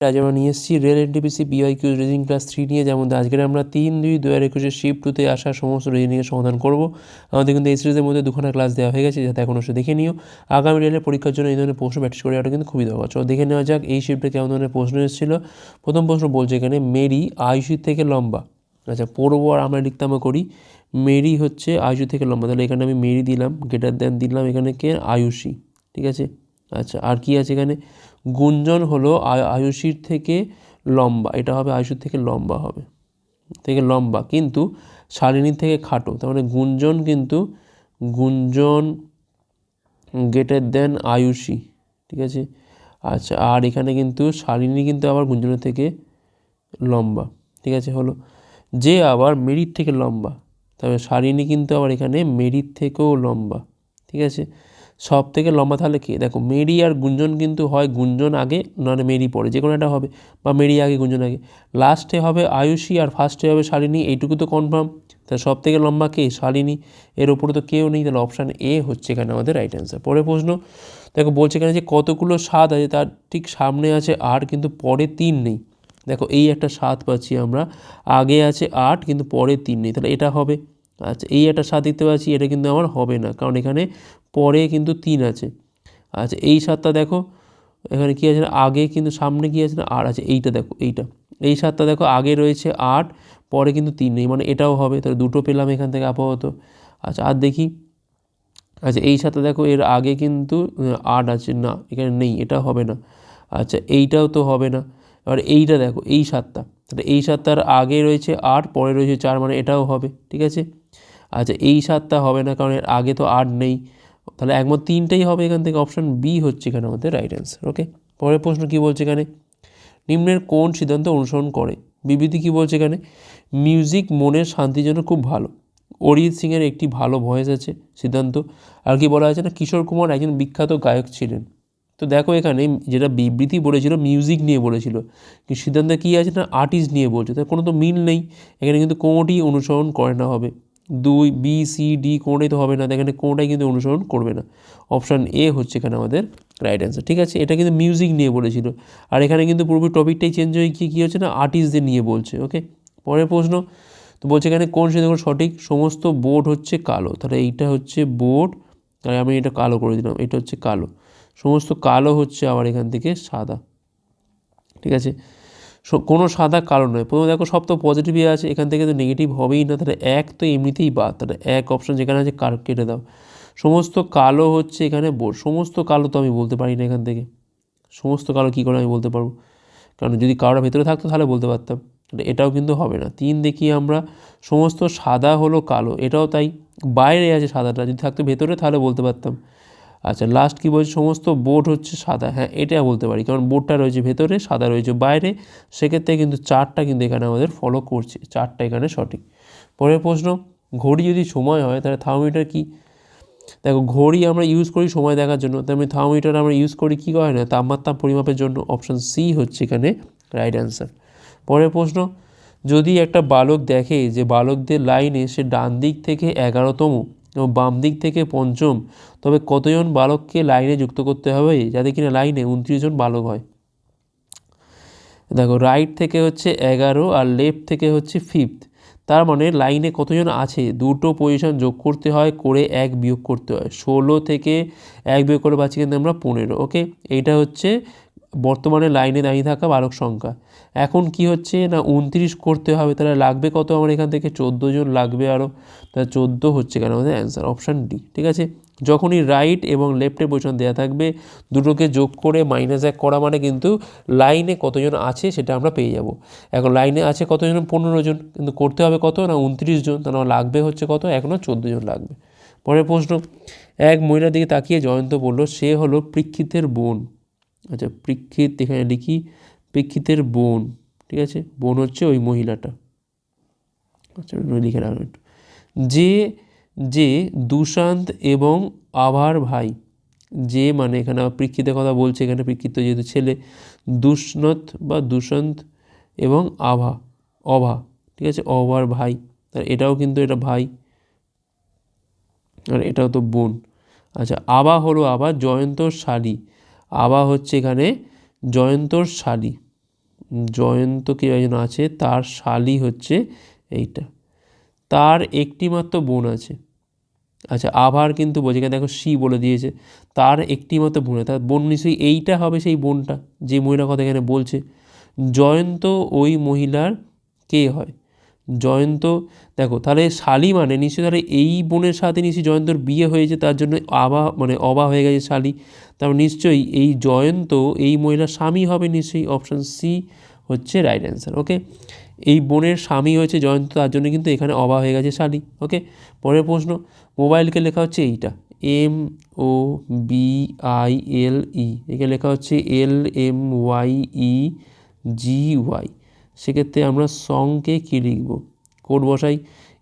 আজ আমরা নিয়ে এসেছি rail NTPC BI Q reasoning class three নিয়ে যেমন আজকের আমরা তিন দুই দু হাজার একুশে শিফট টুতে আসা সমস্ত রিজনিংয়ের সমাধান করব। আমাদের কিন্তু এই সিরিজের মধ্যে দুখানা ক্লাস দেওয়া হয়ে গেছে, যাতে এখন অবশ্যই দেখে নিও। আগামী রেলের পরীক্ষার জন্য এই ধরনের প্রশ্ন প্র্যাকটিস করে কিন্তু খুবই দরকার। চলো দেখে নেওয়া যাক এই শিফটে কেমন ধরনের প্রশ্ন এসেছিল। প্রথম প্রশ্ন বলছে এখানে, মেরি আয়ুষির থেকে লম্বা। আচ্ছা পড়ব আর আমরা লিখতামও করি, মেরি হচ্ছে আয়ুষি থেকে লম্বা। তাহলে এখানে আমি মেরি দিলাম গেটার দেন দিলাম এখানে কে? আয়ুষী। ঠিক আছে? আচ্ছা আর কি আছে এখানে? গুঞ্জন হলো আয়- আয়ুষীর থেকে লম্বা, এটা হবে আয়ুষীর থেকে লম্বা হবে, থেকে লম্বা, কিন্তু শালিনীর থেকে খাটো, তার মানে গুঞ্জন কিন্তু গুঞ্জন গেটের দেন আয়ুষী, ঠিক আছে? আচ্ছা আর এখানে কিন্তু শালিনী কিন্তু আবার গুঞ্জনের থেকে লম্বা, ঠিক আছে? হলো, যে আবার মেরির থেকে লম্বা, তবে শালিনী কিন্তু আবার এখানে মেরির থেকেও লম্বা, ঠিক আছে? সব থেকে লম্বা তাহলে কে? দেখো, মেরি আর গুঞ্জন কিন্তু হয় গুঞ্জন আগে নাহলে মেরি পরে, যে কোনো একটা হবে, বা মেরি আগে, গুঞ্জন আগে। লাস্টে হবে আয়ুষী আর ফার্স্টে হবে শালিনী, এইটুকু তো কনফার্ম তাহলে সব থেকে লম্বা কে? শালিনী। এর ওপরে তো কেউ নেই, তাহলে অপশান এ হচ্ছে এখানে আমাদের রাইট অ্যান্সার পরের প্রশ্ন, দেখো, বলছে এখানে যে কতগুলো স্বাদ আছে, তার ঠিক সামনে আছে আর কিন্তু পরে তিন নেই। দেখো, এই একটা স্বাদ পাচ্ছি আমরা। আগে আছে আট, কিন্তু পরে তিন নেই। তাহলে এটা হবে। আচ্ছা এই একটা স্বাদ দেখতে পাচ্ছি, এটা কিন্তু আমার হবে না। কারণ এখানে পরে কিন্তু তিন আছে। আচ্ছা এই সাতটা দেখো, এখানে কী আছে না? আগে কিন্তু সামনে কী আছে না? আট আছে, এইটা দেখো, এইটা। এই সাতটা দেখো, আগে রয়েছে আট, পরে কিন্তু তিন নেই মানে এটাও হবে, তাহলে দুটো পেলাম এখান থেকে আপাতত। আচ্ছা আর দেখি। আচ্ছা এই সাথে দেখো, এর আগে কিন্তু আট আছে, না, এখানে নেই, এটা হবে না। আচ্ছা এইটাও তো হবে না। এবার এইটা দেখো, এই সাতটা, তাহলে এই সাতটার আগে রয়েছে আট, পরে রয়েছে চার মানে এটাও হবে, ঠিক আছে? আচ্ছা এই সাতটা হবে না, কারণ এর আগে তো আট নেই। তাহলে একমাত্র তিনটেই হবে এখান থেকে অপশান বি হচ্ছে এখানে আমাদের রাইট অ্যান্সার ওকে পরের প্রশ্ন কী বলছে এখানে? নিম্নের কোন সিদ্ধান্ত অনুসরণ করে? বিবৃতি কী বলছে এখানে? মিউজিক মনের শান্তির জন্য খুব ভালো। অরিজিৎ সিংয়ের একটি ভালো ভয়েস আছে সিদ্ধান্ত। আর কি বলা হয়েছে না? কিশোর কুমার একজন বিখ্যাত গায়ক ছিলেন। তো দেখো এখানে যেটা বিবৃতি বলেছিল মিউজিক নিয়ে বলেছিল। কিন্তু সিদ্ধান্ত কী আছে না? আর্টিস্ট নিয়ে বলছে। তার কোনো তো মিল নেই। এখানে কিন্তু কোনোটি অনুসরণ করে না হবে। দুই বি সি ডি কোনোটাই তো হবে না। এখানে কোনোটাই কিন্তু অনুসরণ করবে না। অপশান এ হচ্ছে এখানে আমাদের রাইট অ্যান্সার ঠিক আছে? এটা কিন্তু মিউজিক নিয়ে বলেছিল। আর এখানে কিন্তু পুরোপুরি টপিকটাই চেঞ্জ হয়ে গিয়ে কী হচ্ছে না? আর্টিস্টদের নিয়ে বলছে ওকে পরের প্রশ্ন, তো বলছে এখানে কোন সিদ্ধান্ত সঠিক? সমস্ত বোর্ড হচ্ছে কালো। তাহলে এইটা হচ্ছে বোর্ড তাহলে আমি এটা কালো করে দিলাম, এটা হচ্ছে কালো। সমস্ত কালো হচ্ছে আবার এখান থেকে সাদা, ঠিক আছে? সো- কোনো সাদা কালো নয়। প্রথমে দেখো সব তো পজিটিভই আছে, এখান থেকে তো নেগেটিভ হবেই না, তাহলে এক তো এমনিতেই বাদ, তাহলে এক অপশন যেখানে আছে কার কেটে দাও। সমস্ত কালো হচ্ছে এখানে বোর্ড সমস্ত কালো তো আমি বলতে পারি না এখান থেকে। সমস্ত কালো কী করে আমি বলতে পারব? কারণ যদি কারোর ভেতরে থাকতো তাহলে বলতে পারতাম। এটাও কিন্তু হবে না। তিন দেখি আমরা, সমস্ত সাদা হলো কালো, এটাও তাই। বাইরে আছে সাদাটা, যদি থাকতো ভেতরে তাহলে বলতে পারতাম। আচ্ছা লাস্ট কী বলছে? সমস্ত বোর্ড হচ্ছে সাদা। হ্যাঁ এটা বলতে পারি। কারণ বোর্ডটা রয়েছে ভেতরে, সাদা রয়েছে বাইরে। সেক্ষেত্রে কিন্তু চারটা কিন্তু এখানে আমাদের ফলো করছে। চারটা এখানে সঠিক। পরের প্রশ্ন, ঘড়ি যদি সময় হয়, তাহলে থার্মোমিটার কি? দেখো, ঘড়ি আমরা ইউজ করি সময় দেখার জন্য। তেমনি থার্মোমিটার আমরা ইউজ করি কী হয় না? তাপমাত্রা পরিমাপের জন্য। অপশান সি হচ্ছে এখানে রাইট অ্যান্সার পরের প্রশ্ন, যদি একটা বালক দেখে যে বালকদের লাইনে সে ডান দিক থেকে এগারোতম এবং বাম দিক থেকে পঞ্চম। তবে কতজন বালককে লাইনে যুক্ত করতে হবে? যাতে কিনা লাইনে উনত্রিশ জন বালক হয়। দেখো রাইট থেকে হচ্ছে এগারো আর লেফট থেকে হচ্ছে ফিফথ তার মানে লাইনে কতজন আছে? দুটো পজিশন যোগ করতে হয়, করে এক বিয়োগ করতে হয়। ষোলো থেকে এক বিয়োগ করে পাচ্ছি কিন্তু আমরা পনেরো ওকে এইটা হচ্ছে বর্তমানে লাইনে দাঁড়িয়ে থাকা বালক সংখ্যা। এখন কি হচ্ছে? না উনত্রিশ করতে হবে, তাহলে লাগবে কত? আমার এখান থেকে চোদ্দ জন লাগবে আরও তাহলে চোদ্দ হচ্ছে কেন? আমাদের অ্যান্সার অপশান ডি ঠিক আছে? যখনই রাইট এবং লেফটের পজিশন দেওয়া থাকবে, দুটোকে যোগ করে মাইনাস এক করা মানে কিন্তু লাইনে কতজন আছে সেটা আমরা পেয়ে যাব। এখন লাইনে আছে কতজন? পনেরো জন। কিন্তু করতে হবে কত? না উনত্রিশ জন। তাহলে লাগবে হচ্ছে কত? এখনও চোদ্দ জন লাগবে। পরের প্রশ্ন, এক মহিলার দিকে তাকিয়ে জয়ন্ত বলল, সে হলো পৃক্ষিতের বোন। আচ্ছা পৃক্ষিত এখানে লিখি। পৃক্ষিতের বোন, ঠিক আছে? বোন হচ্ছে ওই মহিলাটা। আচ্ছা লিখে রাখলাম একটু। যে যে দুশান্ত এবং আভার ভাই, যে মানে এখানে আবার পৃক্ষিতের কথা বলছে, এখানে প্রেক্ষিত যেহেতু ছেলে, দুষ্ণত বা দুষন্ত এবং আভা, অভা, ঠিক আছে? অভার ভাই। তার এটাও কিন্তু এটা ভাই, আর এটাও তো বোন। আচ্ছা আবা হলো আবার জয়ন্ত শাড়ি আবা হচ্ছে এখানে জয়ন্তর শালি। জয়ন্ত কে একজন আছে, তার শালি হচ্ছে এইটা। তার একটি মাত্র বোন আছে। আচ্ছা আবার কিন্তু বোঝে এখানে দেখো সি বলে দিয়েছে, তার একটি মাত্র বোন। তার বোন নিশ্চয়ই এইটা হবে সেই বোনটা, যে মহিলার কথা এখানে বলছে। জয়ন্ত ওই মহিলার কে হয়? জয়ন্ত, দেখো, তাহলে শালি মানে নিশ্চয়ই তাহলে এই বোনের সাথে নিশ্চয়ই জয়ন্তর বিয়ে হয়েছে, তার জন্য আবা মানে অবা হয়ে গেছে শালি। তারপর নিশ্চয়ই এই জয়ন্ত, এই মহিলার স্বামী হবে নিশ্চয়ই অপশান সি হচ্ছে রাইট অ্যান্সার ওকে এই বোনের স্বামী হয়েছে জয়ন্ত, তার জন্য কিন্তু এখানে অবা হয়ে গেছে শালি ওকে পরের প্রশ্ন মোবাইলকে লেখা হচ্ছে এইটা M O B I L E একে লেখা হচ্ছে L M Y E G Y সেক্ষেত্রে আমরা সঙ্গে কী লিখব? কোড বসাই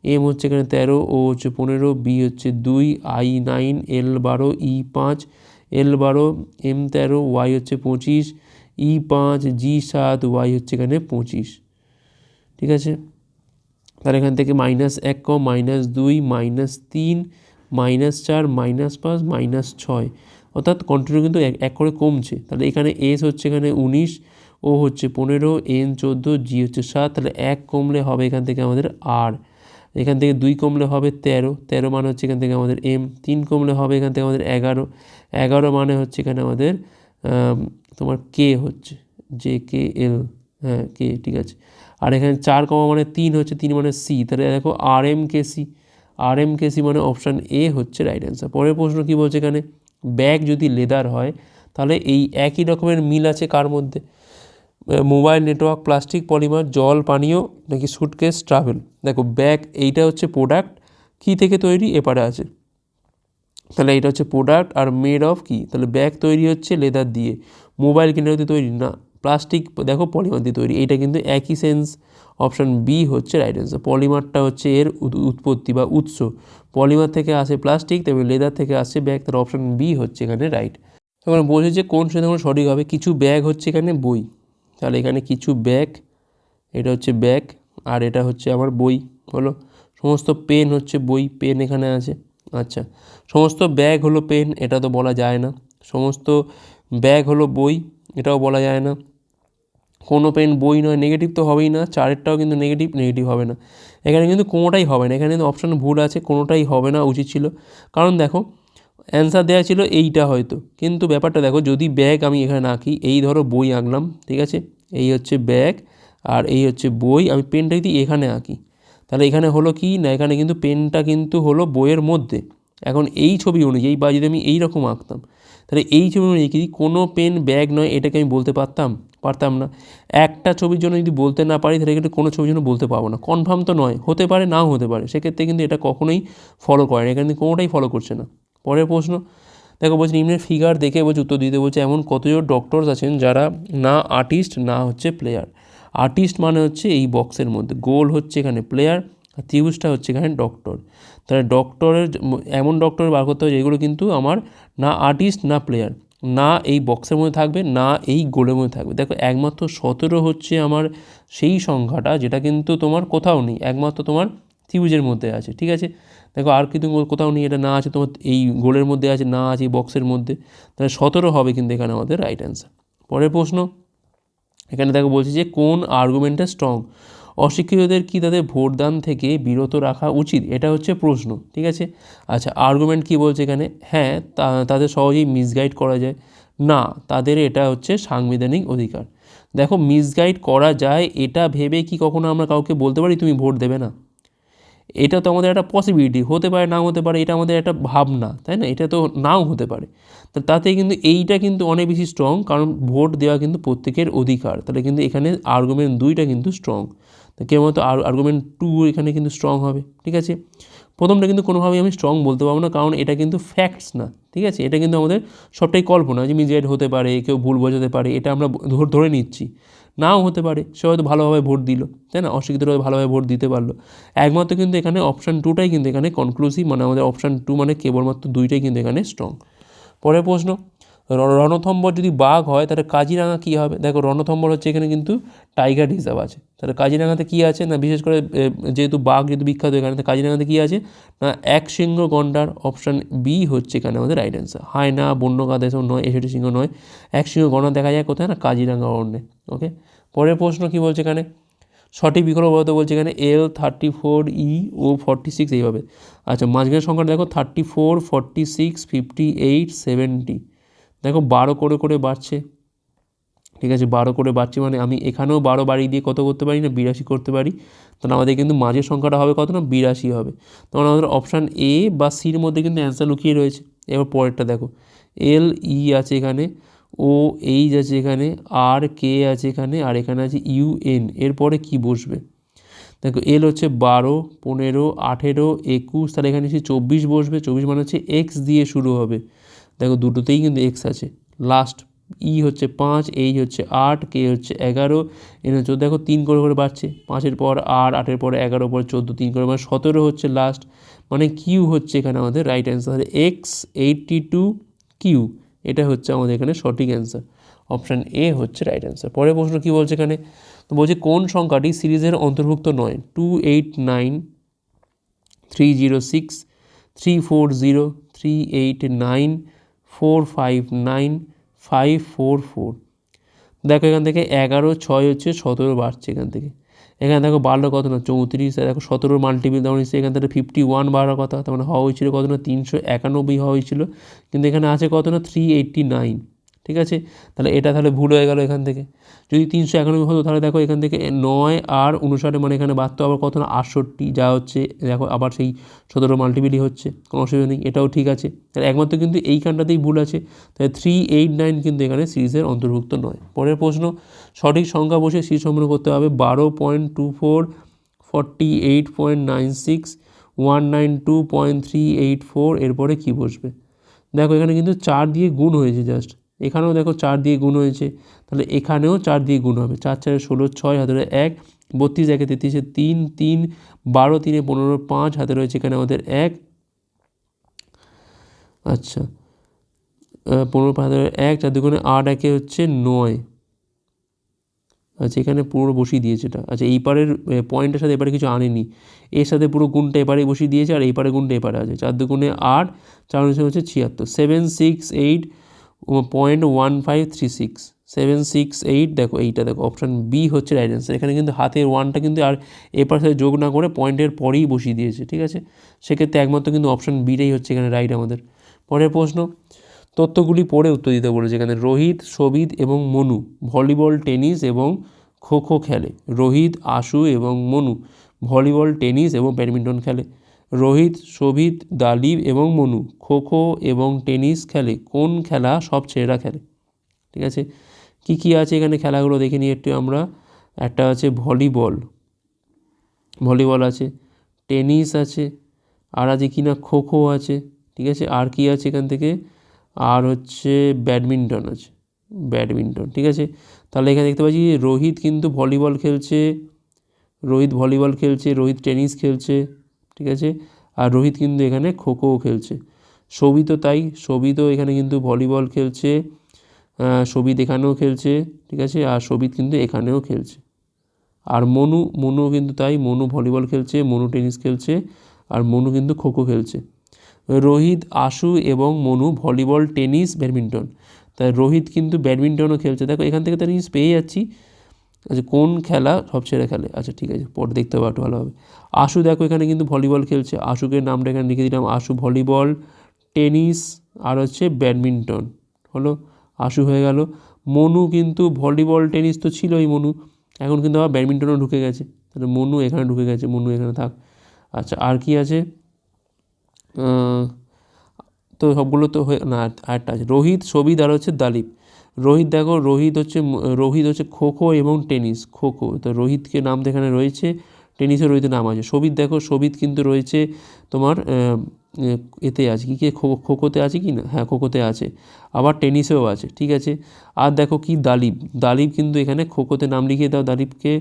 এম হচ্ছে এখানে তেরো ও হচ্ছে পনেরো বি হচ্ছে দুই আই নাইন এল বারো ই পাঁচ এল বারো এম তেরো ওয়াই হচ্ছে পঁচিশ ই পাঁচ জি সাত ওয়াই হচ্ছে এখানে পঁচিশ। ঠিক আছে? তাহলে এখান থেকে মাইনাস এক কম মাইনাস দুই মাইনাস তিন মাইনাস চার মাইনাস পাঁচ মাইনাস ছয়। অর্থাৎ কন্টিনিউ কিন্তু এক এক করে কমছে। তাহলে এখানে এস হচ্ছে এখানে উনিশ ও হচ্ছে পনেরো, এন চোদ্দ, জি হচ্ছে সাত, তাহলে এক কমলে হবে এখান থেকে আমাদের আর। এখান থেকে দুই কমলে হবে তেরো তেরো মানে হচ্ছে এখান থেকে আমাদের এম, তিন কমলে হবে এখান থেকে আমাদের এগারো এগারো মানে হচ্ছে এখানে আমাদের তোমার কে হচ্ছে, জে কে এল হ্যাঁ কে, ঠিক আছে। আর এখানে চার কমা মানে তিন হচ্ছে, তিন মানে সি, তাহলে দেখো R M K C, R M K C মানে অপশান এ হচ্ছে রাইট অ্যান্সার পরের প্রশ্ন কী বলছে এখানে? ব্যাগ যদি লেদার হয়, তাহলে এই একই রকমের মিল আছে কার মধ্যে? মোবাইল নেটওয়ার্ক, প্লাস্টিক, পলিমার, জল, পানীয়, নাকি সুটকেস ট্রাভেল দেখো ব্যাগ এইটা হচ্ছে প্রোডাক্ট কী থেকে তৈরি? এপারে আছে। তাহলে এটা হচ্ছে প্রোডাক্ট আর মেড অফ কি? তাহলে ব্যাগ তৈরি হচ্ছে লেদার দিয়ে। মোবাইল কিনে হতে তৈরি না। প্লাস্টিক, দেখো পলিমার দিয়ে তৈরি। এইটা কিন্তু একই সেন্স অপশান বি হচ্ছে রাইট অ্যান্সার পলিমারটা হচ্ছে এর উৎপত্তি বা উৎস। পলিমার থেকে আসে প্লাস্টিক তবে লেদার থেকে আসে ব্যাগ তার অপশান বি হচ্ছে এখানে রাইট এবার বলছে যে কোন সিদ্ধান্ত সঠিক হবে? কিছু ব্যাগ হচ্ছে এখানে বই। তাহলে এখানে কিছু ব্যাগ এটা হচ্ছে ব্যাগ আর এটা হচ্ছে আমার বই হলো সমস্ত পেন হচ্ছে বই পেন এখানে আছে আচ্ছা। সমস্ত ব্যাগ হলো পেন এটা তো বলা যায় না। সমস্ত ব্যাগ হলো বই, এটাও বলা যায় না। কোনো পেন বই নয় নেগেটিভ তো হবেই না, চারেরটাও কিন্তু নেগেটিভ নেগেটিভ হবে না। এখানে কিন্তু কোনোটাই হবে না, এখানে কিন্তু অপশান ভুল আছে, কোনোটাই হবে না, উচিত ছিল। কারণ দেখো অ্যান্সার দেওয়া ছিল এইটা হয়তো। কিন্তু ব্যাপারটা দেখো, যদি ব্যাগ আমি এখানে আঁকি এই ধরো বই আঁকলাম, ঠিক আছে? এই হচ্ছে ব্যাগ আর এই হচ্ছে বই, আমি পেনটা যদি এখানে আঁকি, তাহলে এখানে হলো কি? না, এখানে কিন্তু পেনটা কিন্তু হলো বইয়ের মধ্যে। এখন এই ছবি অনুযায়ী, বা যদি আমি এই রকম আঁকতাম, তাহলে এই ছবি অনুযায়ী কি? কোনো পেন ব্যাগ নয়, এটাকে আমি বলতে পারতাম? পারতাম না। একটা ছবির জন্য যদি বলতে না পারি, তাহলে কিন্তু কোনো ছবির জন্য বলতে পারব না। কনফার্ম তো নয়, হতে পারে, নাও হতে পারে। সেক্ষেত্রে কিন্তু এটা কখনোই ফলো করে না। এখানে কোনোটাই ফলো করছে না। পরের প্রশ্ন, দেখো বলছে নিম্নের ফিগার দেখে বলছে, উত্তর দিতে বলছে, এমন কতজন ডক্টরস আছেন যারা না আর্টিস্ট না হচ্ছে প্লেয়ার আর্টিস্ট মানে হচ্ছে এই বক্সের মধ্যে গোল হচ্ছে এখানে প্লেয়ার আর ত্রিভুজটা হচ্ছে এখানে ডক্টর তাহলে ডক্টরের এমন ডক্টর বার করতে হবে যেগুলো কিন্তু আমার না আর্টিস্ট না প্লেয়ার না এই বক্সের মধ্যে থাকবে, না এই গোলের মধ্যে থাকবে। দেখো, একমাত্র সতেরো হচ্ছে আমার সেই সংখ্যাটা, যেটা কিন্তু তোমার কোথাও নেই, একমাত্র তোমার ত্রিভুজের মধ্যে আছে, ঠিক আছে? দেখো আর কিন্তু কোথাও নেই, এটা না আছে তোমার, এই গোলের মধ্যে আছে, না আছে এই বক্সের মধ্যে। তাহলে সতেরো হবে কিন্তু এখানে আমাদের রাইট অ্যান্সার পরের প্রশ্ন, এখানে দেখো বলছি যে, কোন আর্গুমেন্টটা স্ট্রং অশিক্ষিতদের কি তাদের ভোটদান থেকে বিরত রাখা উচিত? এটা হচ্ছে প্রশ্ন, ঠিক আছে? আচ্ছা আর্গুমেন্ট কি বলছে এখানে? হ্যাঁ তাদের সহজেই মিসগাইড করা যায়। না, তাদের এটা হচ্ছে সাংবিধানিক অধিকার। দেখো মিসগাইড করা যায়, এটা ভেবে কি কখনো আমরা কাউকে বলতে পারি, তুমি ভোট দেবে না? এটা তো আমাদের একটা পসিবিলিটি হতে পারে, নাও হতে পারে, এটা আমাদের একটা ভাবনা, তাই না? এটা তো নাও হতে পারে। তো তাতে কিন্তু এইটা কিন্তু অনেক বেশি স্ট্রং কারণ ভোট দেওয়া কিন্তু প্রত্যেকের অধিকার। তাহলে কিন্তু এখানে আর্গুমেন্ট দুইটা কিন্তু স্ট্রং তো কেউ মতো আর্গুমেন্ট টু এখানে কিন্তু স্ট্রং হবে, ঠিক আছে? প্রথমটা কিন্তু কোনোভাবেই আমি স্ট্রং বলতে পারব না, কারণ এটা কিন্তু ফ্যাক্টস না, ঠিক আছে? এটা কিন্তু আমাদের সবটাই কল্পনা যে মিসগাইড হতে পারে, কেউ ভুল বোঝাতে পারে, এটা আমরা ধরে নিচ্ছি। নাও হতে পারে। সে হয়তো ভালোভাবে ভোট দিল, তাই না? অশিক্ষিতরা ভালোভাবে ভোট দিতে পারল। একমাত্র কিন্তু এখানে অপশান টুটাই কিন্তু এখানে কনক্লুসিভ মানে আমাদের অপশান টু মানে কেবলমাত্র দুইটাই কিন্তু এখানে স্ট্রং পরের প্রশ্ন রণথম্বর যদি বাঘ হয়, তাহলে কাজিরাঙা কী হবে? দেখো, রণথম্বর হচ্ছে এখানে কিন্তু টাইগার রিজার্ভ আছে। তাহলে কাজিরাঙাতে কী আছে? না, বিশেষ করে যেহেতু বাঘ যেহেতু বিখ্যাত এখানে কাজিরাঙাতে কী আছে? না, এক সিংহ গন্ডার অপশান বি হচ্ছে এখানে আমাদের রাইট অ্যান্সার হায়না বন্যগাদ এসব নয় এসেটি সিংহ নয়। এক সিংহ গন্ডার দেখা যায় কোথায়? না, কাজিরাঙা অরণ্যে ওকে পরের প্রশ্ন কী বলছে এখানে? সঠিক বিকল্প বলতে বলছে এখানে L thirty four E O forty six এইভাবে। আচ্ছা মাঝখানের সংখ্যাটা দেখো thirty four forty six fifty eight seventy দেখো, বারো করে করে বাড়ছে। ঠিক আছে, বারো করে বাড়ছে মানে আমি এখানেও বারো বাড়িয়ে দিয়ে কত করতে পারি না? বিরাশি করতে পারি। তাহলে আমাদের কিন্তু মাঝের সংখ্যাটা হবে কত না? বিরাশি হবে। তখন আমাদের অপশান এ বা সির মধ্যে কিন্তু অ্যান্সার লুকিয়ে রয়েছে। এবার পরেরটা দেখো। এল ই আছে এখানে। ও এইচ আছে এখানে, আর, কে আছে এখানে, আর এখানে আছে ইউ, এন। এরপরে কি বসবে? দেখো, এল হচ্ছে বারো, পনেরো, আঠেরো, একুশ, তাহলে এখানে এসে চব্বিশ বসবে। চব্বিশ মানে হচ্ছে এক্স দিয়ে শুরু হবে। দেখো, দুটোতেই কিন্তু এক্স আছে। লাস্ট, ই হচ্ছে পাঁচ, এই হচ্ছে আট, কে হচ্ছে এগারো, এন হচ্ছে, দেখো, তিন করে করে বাড়ছে। পাঁচের পর আট, আটের পর এগারো, পর চোদ্দ, তিন করে মানে সতেরো হচ্ছে লাস্ট। মানে কিউ হচ্ছে এখানে আমাদের right answer X, eighty two, Q. এটা হচ্ছে আমাদের এখানে সঠিক অ্যান্সার অপশান এ হচ্ছে রাইট অ্যান্সার পরের প্রশ্ন কী বলছে এখানে? তো বলছে, কোন সংখ্যাটি সিরিজের অন্তর্ভুক্ত নয়? Two eight nine three zero six three four zero three eight nine four five nine five four four দেখো এখান থেকে এগারো, ছয় হচ্ছে সতেরো বাড়ছে এখান থেকে। এখানে দেখো বাড়লো কত না, চৌত্রিশ দেখো সতেরোর মাল্টিপিল তেমন নিশ্চয়ই এখান থেকে ফিফটি ওয়ান বাড়ার কথা, তার মানে হওয়া হয়েছিল কত না, তিনশো একানব্বই হওয়া হয়েছিল, কিন্তু এখানে আছে কত না থ্রি এইট্টি নাইন ঠিক আছে? তাহলে এটা তাহলে ভুল হয়ে গেল এখান থেকে। যদি তিনশো একানব্বই হতো, তাহলে দেখো এখান থেকে নয় আর উনষাটে মানে এখানে বাড়তো, আবার কত না, আটষট্টি, যা হচ্ছে, দেখো আবার সেই সতেরো মাল্টিপিলই হচ্ছে, কোনো অসুবিধা নেই, এটাও ঠিক আছে। তাহলে একমাত্র কিন্তু এইখানটাতেই ভুল আছে, তাহলে থ্রি এইট নাইন কিন্তু এখানে সিরিজের অন্তর্ভুক্ত নয়। পরের প্রশ্ন সঠিক সংখ্যা বসে সিরিজ সম্পন্ন করতে হবে বারো point two four forty eight point nine six one nine two point three eight four এরপরে কী বসবে? দেখো এখানে কিন্তু চার দিয়ে গুণ হয়েছে জাস্ট এখানেও দেখো চার দিয়ে গুণ হয়েছে। তাহলে এখানেও চার দিয়ে গুণ হবে। চার চারে ষোলো, ছয় হাতে এক, বত্রিশ একে তেত্রিশে তিন তিন, বারো, তিনে পনেরো, পাঁচ হাতে রয়েছে এখানে আমাদের এক। আচ্ছা পনেরো, পাঁচ এক, চার দুগুণে আট একে হচ্ছে নয়। আচ্ছা এখানে পুরো বসিয়ে দিয়েছে এটা। আচ্ছা এই পারের পয়েন্টের সাথে এবারে কিছু আনেনি। এর সাথে পুরো গুণটা এবারে বসিয়ে দিয়েছে আর এই পারে গুণটা এপারে আছে। চার দুগুণে আট, চার উনিশে হচ্ছে ছিয়াত্তর। Seven, six, eight point one five three six. Seven, six, eight, দেখো এইটা, দেখো অপশান বি হচ্ছে রাইট অ্যান্সার এখানে কিন্তু হাতের ওয়ানটা কিন্তু আর এপার সাথে যোগ না করে পয়েন্টের পরেই বসিয়ে দিয়েছে, ঠিক আছে? সেক্ষেত্রে একমাত্র কিন্তু অপশান বিটাই হচ্ছে এখানে রাইট আমাদের। পরের প্রশ্ন তথ্যগুলি পড়ে উত্তর দিতে বলেছে। এখানে রোহিত সবিত এবং মনু, ভলিবল, টেনিস এবং খো খো খেলে। রোহিত, আশু এবং মনু, ভলিবল, টেনিস এবং ব্যাডমিন্টন খেলে। রোহিত, শোভিত, দালিব এবং মনু খো খো এবং টেনিস খেলে। কোন খেলা সব ছেলেরা খেলে? ঠিক আছে? কী কী আছে এখানে খেলাগুলো দেখে নিই একটু আমরা। একটা আছে ভলিবল। ভলিবল আছে, টেনিস আছে, আর আছে কি না খো খো আছে। ঠিক আছে? আর কি আছে এখান থেকে? আর হচ্ছে ব্যাডমিন্টন আছে, ব্যাডমিন্টন, ঠিক আছে? তাহলে এখানে দেখতে পাচ্ছি রোহিত কিন্তু ভলিবল খেলছে, রোহিত ভলিবল খেলছে, রোহিত টেনিস খেলছে, ঠিক আছে? আর রোহিত কিন্তু এখানে খোখোও খেলছে। সবিতও তাই সবিতও এখানে কিন্তু ভলিবল খেলছে সবিত এখানেও খেলছে, ঠিক আছে? আর সবিত কিন্তু এখানেও খেলছে। আর মনু মনু কিন্তু তাই, মনু ভলিবল খেলছে, মনু টেনিস খেলছে, আর মনু কিন্তু খোখো খেলছে। রোহিত, আশু এবং মনু ভলিবল, টেনিস, ব্যাডমিন্টন। তাই রোহিত কিন্তু ব্যাডমিন্টনও খেলছে। দেখো, এখান থেকে তো জিনিস পেয়ে যাচ্ছি আচ্ছা কোন খেলা সব ছেড়ে খেলে। আচ্ছা ঠিক আছে, পরে দেখতে পাবো একটু ভালো হবে আশু দেখো, এখানে কিন্তু ভলিবল খেলছে। আশুকে নামটা এখানে লিখে দিলাম। আশু ভলিবল, টেনিস, আর হচ্ছে ব্যাডমিন্টন। হলো, আশু হয়ে গেল। মনু কিন্তু ভলিবল, টেনিস তো ছিলই মনু। এখন কিন্তু আবার ব্যাডমিন্টনও ঢুকে গেছে। তাহলে মনু এখানে ঢুকে গেছে। মনু এখানে থাক। আচ্ছা আর কি আছে? তো সবগুলো তো হয়ে, না আর- আরেকটা আছে। রোহিত সবিদ আর হচ্ছে দালিপ। রোহিত দেখো, রোহিত হচ্ছে রোহিত হচ্ছে খোখো এবং টেনিস, খোখো। তো রোহিতকে নাম এখানে রয়েছে, টেনিসে রোহিতের নাম আছে। সবিত দেখো সবিত কিন্তু রয়েছে তোমার এতে আছে কি, কে খোখোতে আছে কি না? হ্যাঁ খোখোতে আছে। আবার টেনিসেও আছে, ঠিক আছে? আর দেখো কি দালিব দালিব কিন্তু এখানে খোখোতে নাম লিখিয়ে দাও দালিবকে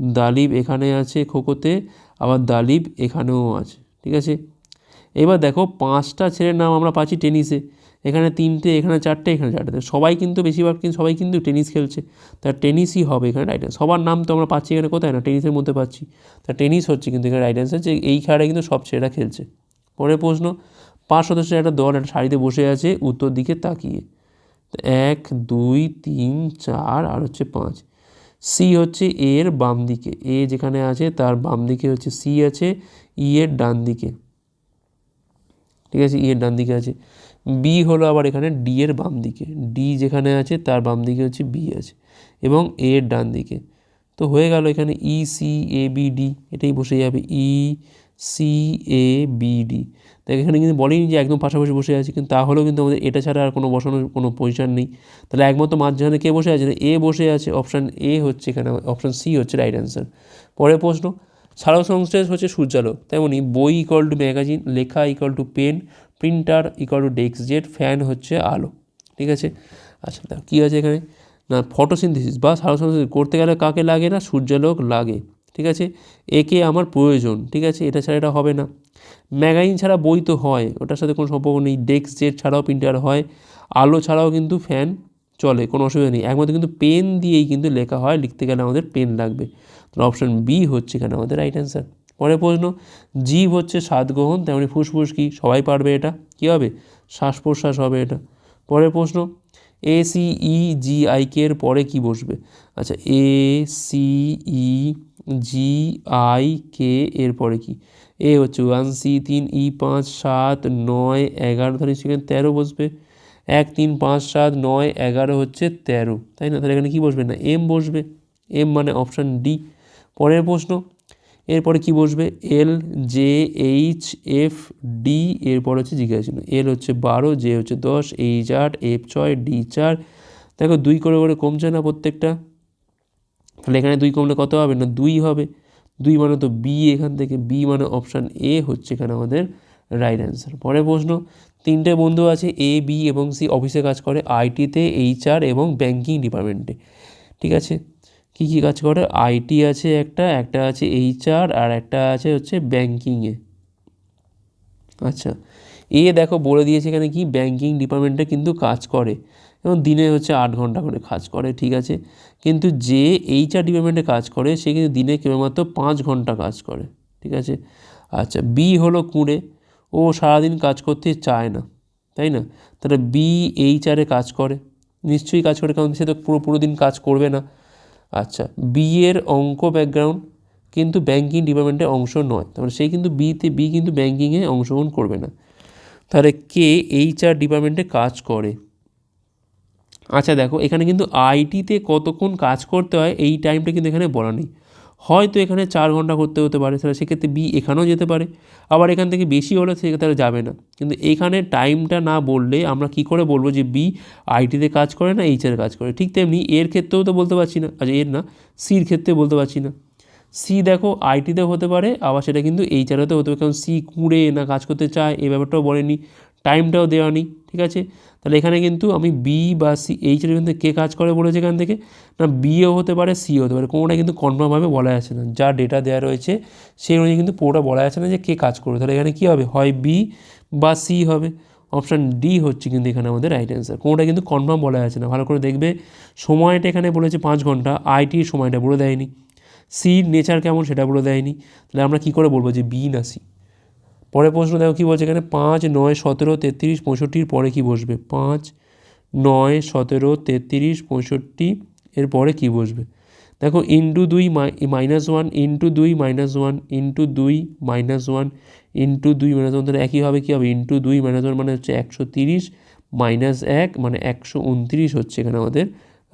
দালিব এখানে আছে খোখোতে, আবার দালিব এখানেও আছে, ঠিক আছে? এবার দেখো পাঁচটা ছেলের নাম আমরা পাচ্ছি টেনিসে। এখানে তিনটে, এখানে চারটে এখানে চারটে। সবাই কিন্তু বেশিরভাগ কিন্তু, সবাই কিন্তু টেনিস খেলছে। তার টেনিসই হবে এখানে রাইট সবার নাম তো আমরা পাচ্ছি এখানে কোথায়? না, টেনিসের মধ্যে পাচ্ছি। তা টেনিস হচ্ছে কিন্তু এখানে রাইট অ্যান্সার যে এই খেলাটা কিন্তু সব ছেলেরা খেলছে। পরের প্রশ্ন, পাঁচ সদস্যের একটা দল একটা সারিতে বসে আছে, উত্তর দিকে তাকিয়ে। তো এক, দুই, তিন, চার আর হচ্ছে পাঁচ। সি হচ্ছে এর বাম দিকে। এ যেখানে আছে, তার বাম দিকে হচ্ছে সি আছে ই এর ডান দিকে। ঠিক আছে ই এর ডান দিকে আছে। বি হলো আবার এখানে ডি এর বাম দিকে। ডি যেখানে আছে, তার বাম দিকে হচ্ছে বি আছে এবং এ এর ডান দিকে। তো হয়ে গেল এখানে E C A B D এটাই বসে যাবে। E C A B D তাই এখানে কিন্তু বলেনি যে একদম পাশাপাশি বসে আছে, কিন্তু তাহলেও কিন্তু আমাদের এটা ছাড়া আর কোনো বসানোর কোনো পজিশন নেই। তাহলে একমাত্র মাঝখানে কে বসে আছে? এ বসে আছে অপশান এ হচ্ছে এখানে অপশান সি হচ্ছে রাইট অ্যান্সার পরের প্রশ্ন সারক সংশ্লেষ হচ্ছে সূর্যালোক। তেমনি বই ইকুয়াল টু ম্যাগাজিন লেখা equal to pen printer equal to desk jet fan হচ্ছে আলো। ঠিক আছে? আচ্ছা কী আছে এখানে? না ফটোসিনথেসিস বা সারক সংশ্লেষ করতে গেলে কাকে লাগে না? সূর্যালোক লাগে। ঠিক আছে? একে আমার প্রয়োজন। ঠিক আছে? এটা ছাড়া এটা হবে না। ম্যাগাজিন ছাড়া বই তো হয়, ওটার সাথে কোনো সম্পর্ক নেই। ডেস্ক জেট ছাড়াও প্রিন্টার হয়। আলো ছাড়াও কিন্তু ফ্যান চলে, কোনো অসুবিধা নেই। একমাত্র কিন্তু পেন দিয়েই কিন্তু লেখা হয়, লিখতে গেলে আমাদের পেন লাগবে। তো অপশান বি হচ্ছে এখানে আমাদের রাইট অ্যান্সার পরের প্রশ্ন, জীব হচ্ছে স্বাদ গ্রহণ, তেমনি ফুসফুস কি? সবাই পারবে এটা? কী হবে? শ্বাস প্রশ্বাস হবে এটা। পরের প্রশ্ন A C E G I K এর পরে কি বসবে? আচ্ছা A C E G I K এর পরে কি? এ হচ্ছে ওয়ান সি তিন ই পাঁচ, সাত, নয়, এগারো, ধরে সেখানে তেরো বসবে। এক, তিন, পাঁচ, সাত, নয়, এগারো হচ্ছে তেরো। তাই না? তাহলে এখানে কী বসবে না? এম বসবে। এম মানে অপশান ডি পরের প্রশ্ন। এরপরে কি বসবে? L J H F D এরপর হচ্ছে জিজ্ঞাসা চিহ্ন এল হচ্ছে বারো জে হচ্ছে দশ এইচ আট এফ ছয় ডি চার। দেখো, দুই করে করে কমছে না প্রত্যেকটা? তাহলে এখানে দুই কমলে কত হবে? না, দুই হবে। দুই মানে তো বি এখান থেকে। বি মানে অপশান এ হচ্ছে এখানে আমাদের রাইট অ্যান্সার পরের প্রশ্ন, তিনটে বন্ধু আছে এ বি এবং সি অফিসে কাজ করে আইটিতে এইচআর এবং ব্যাঙ্কিং ডিপার্টমেন্টে ঠিক আছে? কী কী কাজ করে? আইটি আছে একটা একটা আছে এইচআর আর একটা আছে হচ্ছে ব্যাঙ্কিংয়ে আচ্ছা এ দেখো বলে দিয়েছে এখানে কি? ব্যাঙ্কিং ডিপার্টমেন্টে কিন্তু কাজ করে। এবং দিনে হচ্ছে আট ঘণ্টা করে কাজ করে, ঠিক আছে? কিন্তু যে এইচআর ডিপার্টমেন্টে কাজ করে, সে কিন্তু দিনে কেবলমাত্র পাঁচ ঘণ্টা কাজ করে, ঠিক আছে? আচ্ছা বি হলো কুঁড়ে। ও সারাদিন কাজ করতে চায় না, তাই না? তাহলে বি এইচআরে কাজ করে। নিশ্চয়ই কাজ করে, কারণ সে তো পুরো পুরো দিন কাজ করবে না। আচ্ছা বি এর অঙ্ক ব্যাকগ্রাউন্ড কিন্তু ব্যাঙ্কিং ডিপার্টমেন্টের অংশ নয়। তারপরে সেই কিন্তু বিতে বি কিন্তু ব্যাঙ্কিংয়ে অংশগ্রহণ করবে না। তাহলে কে এইচআর ডিপার্টমেন্টে কাজ করে? আচ্ছা দেখো, এখানে কিন্তু আইটিতে কতক্ষণ কাজ করতে হয়, এই টাইমটা কিন্তু এখানে বলা নেই। হয়তো এখানে চার ঘণ্টা করতে হতে পারে, তাহলে সেক্ষেত্রে বি এখানেও যেতে পারে। আবার এখান থেকে বেশি হলে সেক্ষেত্রে যাবে না। কিন্তু এখানে টাইমটা না বললে আমরা কি করে বলব যে বি আইটিতে কাজ করে না এইচআর কাজ করে? ঠিক তেমনি এর ক্ষেত্রেও তো বলতে পারছি না। আচ্ছা এর না সির ক্ষেত্রে বলতে পারছি না। সি দেখো আইটিতেও হতে পারে, আবার সেটা কিন্তু এইচআরতেও হতে পারে। কারণ সি কুঁড়ে না কাজ করতে চায় এই ব্যাপারটাও বলেনি টাইমটাও দেওয়া নেই, ঠিক আছে? তাহলে এখানে কিন্তু আমি বি বা সি এইচের মধ্যে কে কাজ করে বলেছে এখান থেকে? না বিও হতে পারে সি হতে পারে। কোনোটা কিন্তু কনফার্মভাবে বলা যাচ্ছে না। যা ডেটা দেওয়া রয়েছে, সেই অনুযায়ী কিন্তু পুরোটা বলা যাচ্ছে না যে কে কাজ করবে। তাহলে এখানে কী হবে? হয় বি বা সি হবে। অপশান ডি হচ্ছে কিন্তু এখানে আমাদের রাইট অ্যান্সার কোনোটা কিন্তু কনফার্ম বলা যাচ্ছে না। ভালো করে দেখবে, সময়টা এখানে বলেছে পাঁচ ঘণ্টা। আইটির সময়টা বলে দেয়নি। সি নেচার কেমন সেটা বলে দেয়নি। তাহলে আমরা কী করে বলব যে বি না সি পরের প্রশ্ন দেখো কী বলছে এখানে? পাঁচ, নয়, সতেরো, তেত্রিশ, পঁয়ষট্টির পরে কী বসবে? পাঁচ, নয়, সতেরো, তেত্রিশ, পঁয়ষট্টি, এর পরে কী বসবে? দেখো ইন্টু দুই মাইনাস ওয়ান ইন্টু দুই মাইনাস ওয়ান ইন্টু দুই মাইনাস ওয়ান ইন্টু দুই মাইনাস ওয়ান তাহলে একই হবে কী হবে? ইন্টু দুই মাইনাস ওয়ান মানে হচ্ছে একশো তিরিশ মাইনাস এক মানে একশো উনত্রিশ হচ্ছে এখানে আমাদের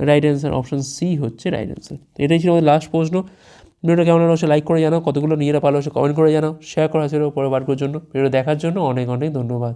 রাইট অ্যান্সার অপশান সি হচ্ছে রাইট অ্যান্সার এটাই ছিল আমাদের লাস্ট প্রশ্ন। ভিডিওটা কেমন হলো লাইক করে জানাও। কতগুলো নিজেরা ভালো কমেন্ট করে জানাও। শেয়ার করা ছিল পরে বার জন্য। ভিডিও দেখার জন্য অনেক অনেক ধন্যবাদ।